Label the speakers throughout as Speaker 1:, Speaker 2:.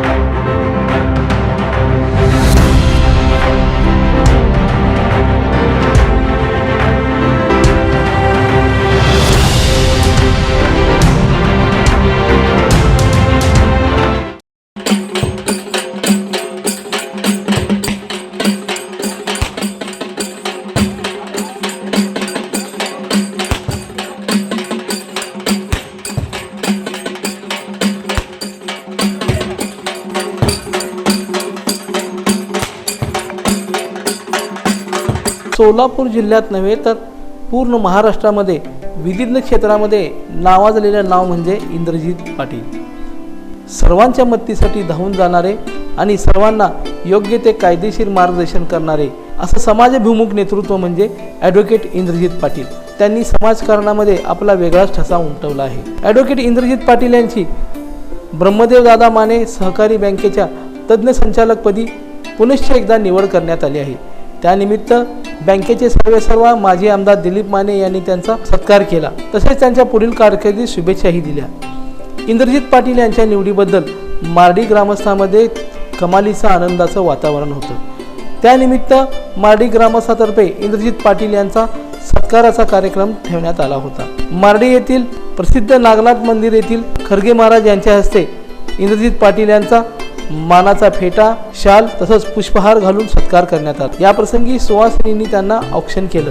Speaker 1: Thank you. Solapur जिल्ह्यात नव्हे तर पूर्ण महाराष्ट्रामध्ये विविध क्षेत्रामध्ये नावाजलेलं नाव म्हणजे इंद्रजित पाटील. सर्वांच्या मदतीसाठी धावून जाणारे आणि सर्वांना योग्य ते कायदेशीर मार्गदर्शन करणारे असं समाजभिमुख नेतृत्व म्हणजे ॲडव्होकेट इंद्रजित पाटील. त्यांनी समाजकारणामध्ये आपला वेगळाच ठसा उमटवला आहे. ॲडव्होकेट इंद्रजित पाटील यांची ब्रह्मदेव दादा माने सहकारी बँकेच्या तज्ज्ञ संचालकपदी पुनश्च एकदा निवड करण्यात आली आहे. त्यानिमित्त बँकेचे सर्वे सर्व माजी आमदार दिलीप माने यांनी त्यांचा सत्कार केला. तसेच त्यांच्या पुढील कारकिर्दीत शुभेच्छाही दिल्या. इंद्रजित पाटील यांच्या निवडीबद्दल मार्डी ग्रामस्थामध्ये कमालीचं आनंदाचं वातावरण होतं. त्यानिमित्त मार्डी ग्रामस्थातर्फे इंद्रजित पाटील यांचा सत्काराचा कार्यक्रम ठेवण्यात आला होता. मार्डी येथील प्रसिद्ध नागनाथ मंदिर येथील खरगे महाराज यांच्या हस्ते इंद्रजित पाटील यांचा मानाचा फेटा शाल तसंच पुष्पहार घालून सत्कार करण्यात आला. याप्रसंगी सुहासिनींनी त्यांना औक्षण केलं.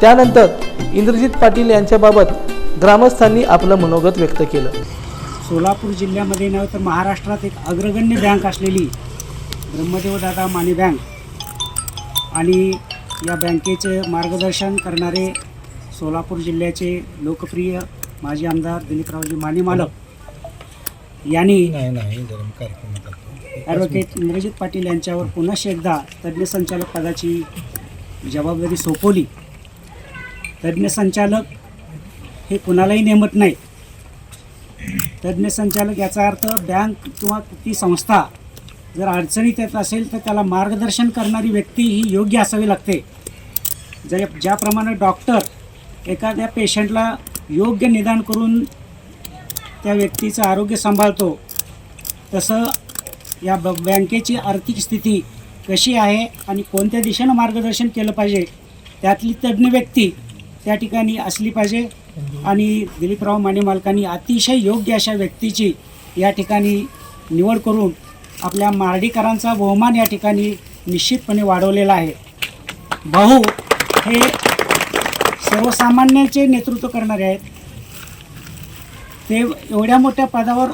Speaker 1: त्यानंतर इंद्रजित पाटील यांच्याबाबत ग्रामस्थांनी आपलं मनोगत व्यक्त केलं.
Speaker 2: सोलापूर जिल्ह्यामध्ये नव्हे तर महाराष्ट्रात एक अग्रगण्य बँक असलेली ब्रह्मदेवदादा माने बँक आणि या बँकेचे मार्गदर्शन करणारे सोलापूर जिल्ह्याचे लोकप्रिय माजी आमदार दिलीपरावजी माने मालक यांनी ॲडव्होकेट इंद्रजित पाटील यांच्यावर पुनश्च एकदा तज्ज्ञ संचालक पदाची जबाबदारी सोपवली. तज्ज्ञ संचालक हे कुणालाही नेमत नाही तज्ज्ञ संचालक याचा अर्थ बँक किंवा ती संस्था जर अडचणीत येत असेल तर त्याला मार्गदर्शन करणारी व्यक्ती ही योग्य असावी लागते. जर ज्याप्रमाणे डॉक्टर एखाद्या पेशंटला योग्य निदान करून त्या व्यक्तीचं आरोग्य सांभाळतो तसं या ब बँकेची आर्थिक स्थिती कशी आहे आणि कोणत्या दिशेनं मार्गदर्शन केलं पाहिजे त्यातली तज्ज्ञ व्यक्ती त्या ठिकाणी असली पाहिजे. आणि दिलीपराव माने मालकांनी अतिशय योग्य अशा व्यक्तीची या ठिकाणी निवड करून आपल्या मार्डीकरांचा बहुमान या ठिकाणी निश्चितपणे वाढवलेला आहे. भाऊ हे सर्वसामान्यांचे नेतृत्व करणारे आहेत. ते एवढ्या मोठ्या पदावर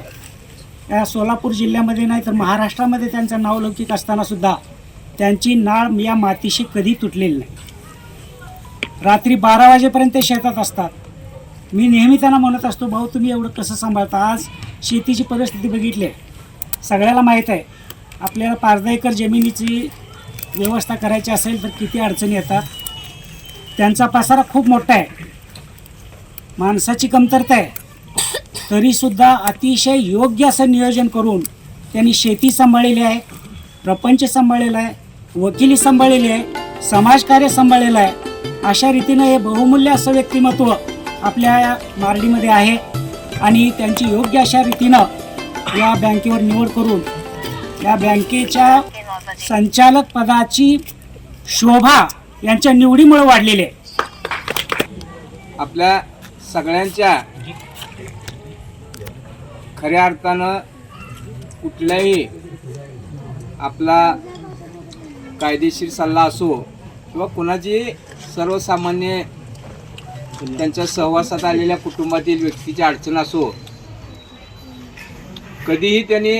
Speaker 2: या सोलापूर जिल्ह्यामध्ये नाही तर महाराष्ट्रामध्ये त्यांचं नावलौकिक असतानासुद्धा त्यांची नाळ या मातीशी कधी तुटलेली नाही. रात्री बारा वाजेपर्यंत ते शेतात असतात. मी नेहमी त्यांना म्हणत असतो भाऊ तुम्ही एवढं कसं सांभाळता? आज शेतीची परिस्थिती बघितली आहे. सगळ्याला माहीत आहे आपल्याला पाच दहा एकर जमिनीची व्यवस्था करायची असेल तर किती अडचणी येतात? त्यांचा पसारा खूप मोठा आहे. माणसाची कमतरता आहे. तरीसुद्धा अतिशय योग्य असं नियोजन करून त्यांनी शेती सांभाळलेली आहे प्रपंच सांभाळलेला आहे वकिली सांभाळलेली आहे समाजकार्य सांभाळलेलं आहे. अशा रीतीनं हे बहुमूल्य असं व्यक्तिमत्व आपल्या या मार्डीमध्ये आहे आणि त्यांची योग्य अशा रीतीनं या बँकेवर निवड करून या बँकेच्या संचालक पदाची शोभा यांच्या निवडीमुळे वाढलेली आहे.
Speaker 3: आपल्या सगळ्यांच्या खऱ्या अर्थानं कुठल्याही आपला कायदेशीर सल्ला असो किंवा कुणाची सर्वसामान्य त्यांच्या सहवासात आलेल्या कुटुंबातील व्यक्तीची अडचण असो कधीही त्यांनी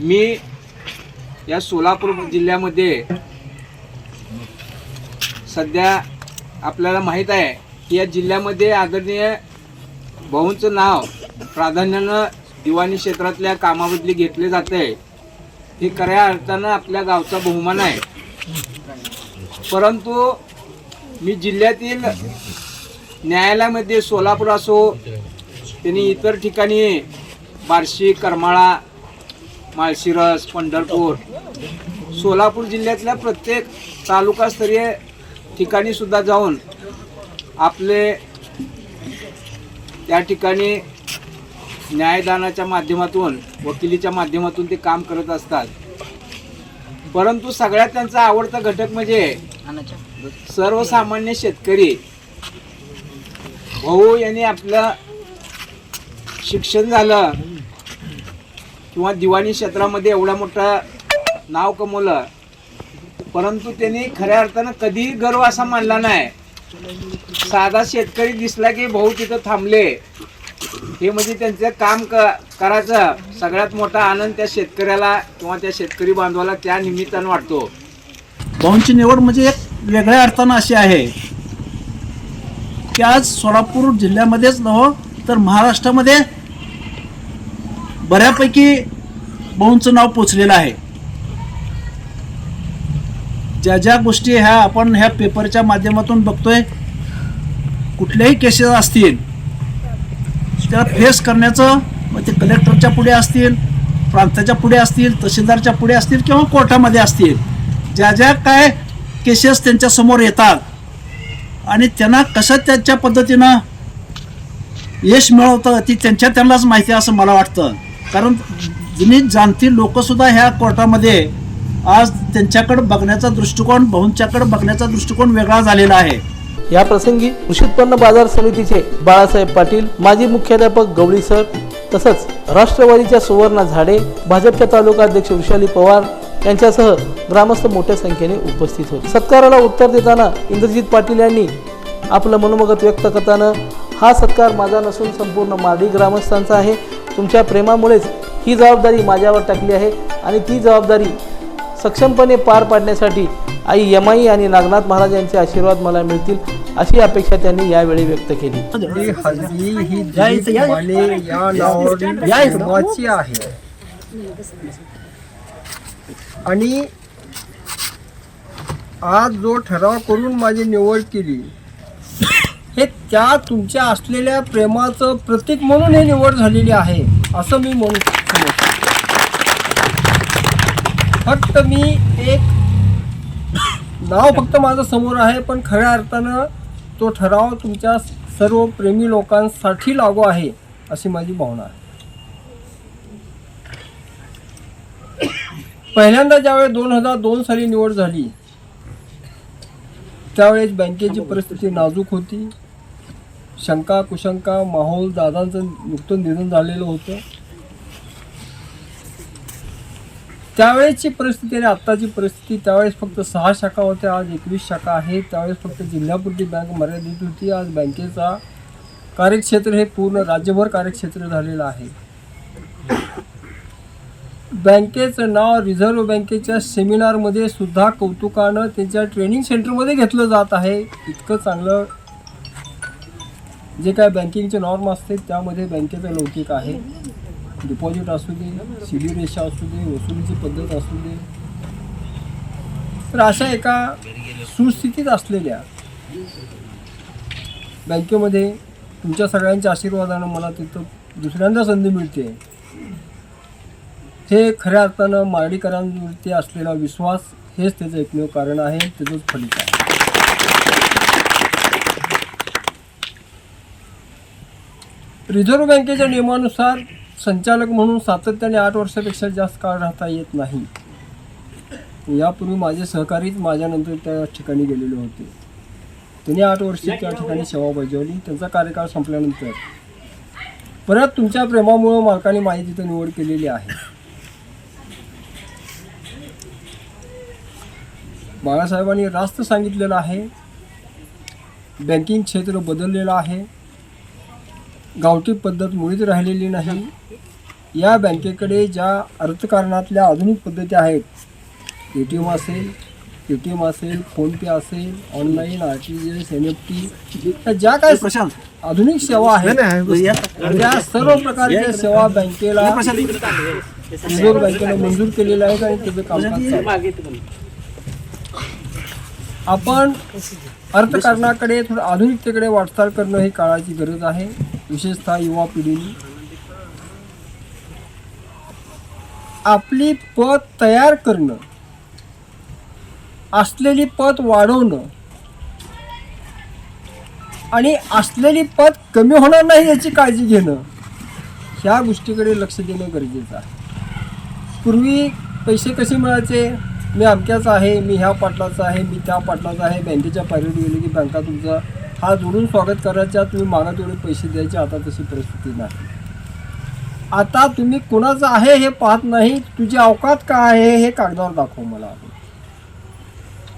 Speaker 3: मी या सोलापूर जिल्ह्यामध्ये सध्या आपल्याला माहीत आहे की या जिल्ह्यामध्ये आदरणीय भाऊंचं नाव प्राधान्यानं दिवाणी क्षेत्रातल्या कामाबदली घेतले जाते हे खऱ्या अर्थानं आपल्या गावचा बहुमान आहे. परंतु मी जिल्ह्यातील न्यायालयामध्ये सोलापूर असो त्यांनी इतर ठिकाणी बार्शी करमाळा माळशिरस पंढरपूर सोलापूर जिल्ह्यातल्या प्रत्येक तालुकास्तरीय ठिकाणी सुद्धा जाऊन आपले त्या ठिकाणी न्यायदानाच्या माध्यमातून वकिलीच्या माध्यमातून ते काम करत असतात. परंतु सगळ्यात त्यांचा आवडता घटक म्हणजे सर्वसामान्य शेतकरी भाऊ यांनी आपलं शिक्षण झालं किंवा दिवाणी क्षेत्रामध्ये एवढा मोठा नाव कमवलं परंतु त्यांनी खऱ्या अर्थानं कधीही गर्व असा मानला नाही. साधा शेतकरी दिसला की भाऊ तिथं थांबले. हे म्हणजे त्यांचं काम क करायचं. सगळ्यात मोठा आनंद त्या शेतकऱ्याला किंवा त्या शेतकरी बांधवाला त्या निमित्तानं वाटतो.
Speaker 4: भाऊंची निवड म्हणजे एक वेगळ्या अर्थानं अशी आहे की आज सोलापूर जिल्ह्यामध्येच नव्ह तर महाराष्ट्रामध्ये बऱ्यापैकी बहुंचं नाव पोचलेलं आहे. ज्या ज्या गोष्टी ह्या आपण ह्या पेपरच्या माध्यमातून बघतोय कुठल्याही केसेस असतील त्याला फेस करण्याचं मग ते कलेक्टरच्या पुढे असतील प्रांताच्या पुढे असतील तहसीलदारच्या पुढे असतील किंवा कोर्टामध्ये असतील ज्या ज्या काय केसेस त्यांच्यासमोर येतात. आणि त्यांना कसं त्यांच्या पद्धतीनं यश मिळवतं ती त्यांच्या त्यांनाच माहिती आहे असं मला वाटतं. कारण जुनी जाणती लोकंसुद्धा ह्या कोर्टामध्ये आज त्यांच्याकडे बघण्याचा दृष्टिकोन भाऊंच्याकडे बघण्याचा दृष्टिकोन वेगळा झालेला आहे.
Speaker 1: या प्रसंगी कृषी उत्पन्न बाजार समितीचे बाळासाहेब पाटील माजी मुख्याध्यापक गवळी सर तसंच राष्ट्रवादीच्या सुवर्णा झाडे भाजपच्या तालुका अध्यक्ष विशाली पवार यांच्यासह ग्रामस्थ मोठ्या संख्येने उपस्थित होते. सत्काराला उत्तर देताना इंद्रजित पाटील यांनी आपलं मनोमगत व्यक्त करताना हा सत्कार माझा नसून संपूर्ण माडी ग्रामस्थांचा आहे. तुमच्या प्रेमामुळेच ही जबाबदारी माझ्यावर टाकली आहे आणि ती जबाबदारी सक्षमपणे पार पाडण्यासाठी आई यमाई आणि नागनाथ महाराज यांचे आशीर्वाद मला मिळतील अशी अपेक्षा त्यांनी यावेळी व्यक्त केली.
Speaker 5: हल्ली ही या आहे. आणि आज जो ठराव करून माझी निवड केली हे त्या तुमच्या असलेल्या प्रेमाचं प्रतीक म्हणून ही निवड झालेली आहे असं मी म्हणू समजतो फक्त मी एक नाव फक्त माझं समोर आहे पण खऱ्या अर्थानं तो ठराव तुमच्या सर्व प्रेमी लोकांसाठी लागू आहे अशी माझी भावना आहे. पहिल्यांदा ज्यावेळेस दोन हजार दोन साली निवड झाली त्यावेळेस बँकेची परिस्थिती नाजूक होती. शंका कुशंका माहोल दादांचं नुकतं निधन झालेलं होतं. त्यावेळेसची परिस्थिती आणि आत्ताची परिस्थिती त्यावेळेस फक्त सहा शाखा होत्या आज एकवीस शाखा आहेत. त्यावेळेस फक्त जिल्ह्यापुरती बँक मर्यादित होती. आज बँकेचा कार्यक्षेत्र हे पूर्ण राज्यभर कार्यक्षेत्र झालेलं आहे. बँकेचं नाव रिझर्व्ह बँकेच्या सेमिनारमध्ये सुद्धा कौतुकानं त्यांच्या ट्रेनिंग सेंटरमध्ये घेतलं जात आहे. इतकं चांगलं जे काय बँकिंगचे नॉर्म असते त्यामध्ये बँकेचं लौकिक आहे. डिपॉझिट असू दे सी डी रेषा असू दे वसुलीची पद्धत असू दे. तर अशा एका सुस्थितीत असलेल्या बँकेमध्ये तुमच्या सगळ्यांच्या आशीर्वादानं मला तिथं दुसऱ्यांदा संधी मिळते. हे खऱ्या अर्थानं मारडीकरांवरती असलेला विश्वास हेच त्याचं एकमेव कारण आहे त्याचंच फलित आहे. रिझर्व्ह बँकेच्या नियमानुसार संचालक म्हणून सातत्याने आठ वर्षापेक्षा जास्त काळ राहता येत नाही. यापूर्वी माझे सहकारीच माझ्यानंतर त्या ठिकाणी गेलेले होते. त्यांनी आठ वर्षे त्या ठिकाणी सेवा बजावली. त्यांचा कार्यकाळ संपल्यानंतर परत तुमच्या प्रेमामुळं मालकाने माझी तिथं निवड केलेली आहे. बाळासाहेबांनी रास्त सांगितलेलं आहे. बँकिंग क्षेत्र बदललेलं आहे. गावठी पद्धत मुळीच राहिलेली नाही. या बँकेकडे ज्या अर्थकारणातल्या आधुनिक पद्धती आहेत ए टी एम असेल पेटीएम असेल फोनपे असेल online R T G S N F T या ज्या काय
Speaker 4: प्रशांत.
Speaker 5: आधुनिक सेवा आहेत त्या सर्व प्रकारच्या सेवा बँकेला रिझर्व्ह बँकेने मंजूर केलेल्या आहेत आणि त्याचं कामकाज. आपण अर्थकारणाकडे थोडं आधुनिकतेकडे वाटचाल करणं ही काळाची गरज आहे. विशेषतः युवा पिढीने. आपली पत तयार करणं असलेली पत वाढवणं आणि असलेली पत कमी होणार नाही याची काळजी घेणं ह्या गोष्टीकडे लक्ष देणं गरजेचं आहे. पूर्वी पैसे कसे मिळायचे? मी अमक्याचा आहे मी ह्या पाटलाचा आहे मी त्या पाटलाचा आहे. बँकेच्या पायरीवर गेले की बँका तुमचा हा जोडून स्वागत करायच्या तुम्ही मागा तेवढे पैसे द्यायचे. आता तशी परिस्थिती नाही. आता तुम्ही कोणाचं आहे हे पाहत नाही तुझी अवकात काय आहे हे कागदावर दाखव मला.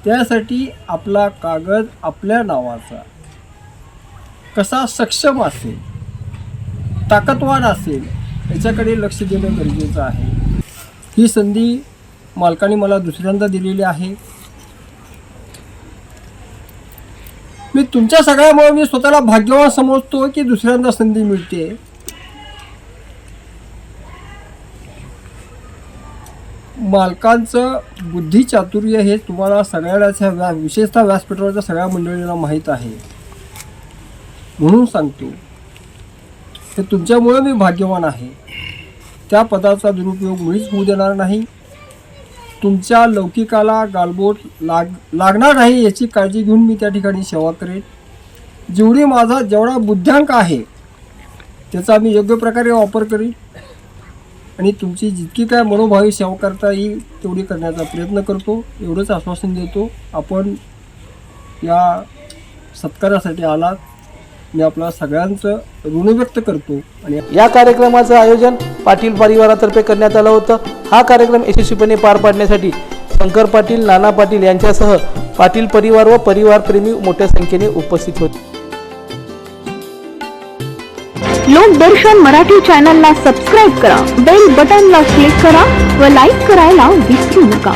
Speaker 5: त्यासाठी आपला कागद आपल्या नावाचा. कसा सक्षम असेल ताकदवान असेल याच्याकडे लक्ष देणं गरजेचं आहे. ही संधी मालकाने मला दुसऱ्यांदा दिलेली आहे. मी तुमच्या सगळ्यामुळे मी स्वतःला भाग्यवान समजतो की दुसऱ्यांदा संधी मिळते. मालकांचं बुद्धी चातुर्य हे तुम्हाला सगळ्यालाच ह्या व्या विशेषतः व्यासपीठावरच्या सगळ्या मंडळींना माहीत आहे. म्हणून सांगतो हे तुमच्यामुळे मी भाग्यवान आहे. त्या पदाचा दुरुपयोग मुळीच होऊ देणार नाही. तुमच्या लौकिकाला गालबोट लाग लागणार नाही याची काळजी घेऊन मी त्या ठिकाणी सेवा करेन. जेवढी माझा जेवढा बुद्ध्यांक आहे त्याचा मी योग्य प्रकारे वापर करीन. आणि तुमची जितकी काय मनोभावी सेवा करता येईल तेवढी करण्याचा प्रयत्न करतो. एवढंच आश्वासन देतो. आपण या सत्कारासाठी आलात. मी आपल्या सगळ्यांचं ऋण व्यक्त करतो. आणि
Speaker 1: या कार्यक्रमाचं आयोजन पाटील परिवारातर्फे करण्यात आलं होतं. हा कार्यक्रम यशस्वीपणे पार पाडण्यासाठी शंकर पाटील नाना पाटील यांच्यासह पाटील परिवार व परिवारप्रेमी मोठ्या संख्येने उपस्थित होते.
Speaker 6: लोकदर्शन मराठी चॅनलला सबस्क्राईब करा बेल बटनला क्लिक करा व लाईक करायला विसरू नका.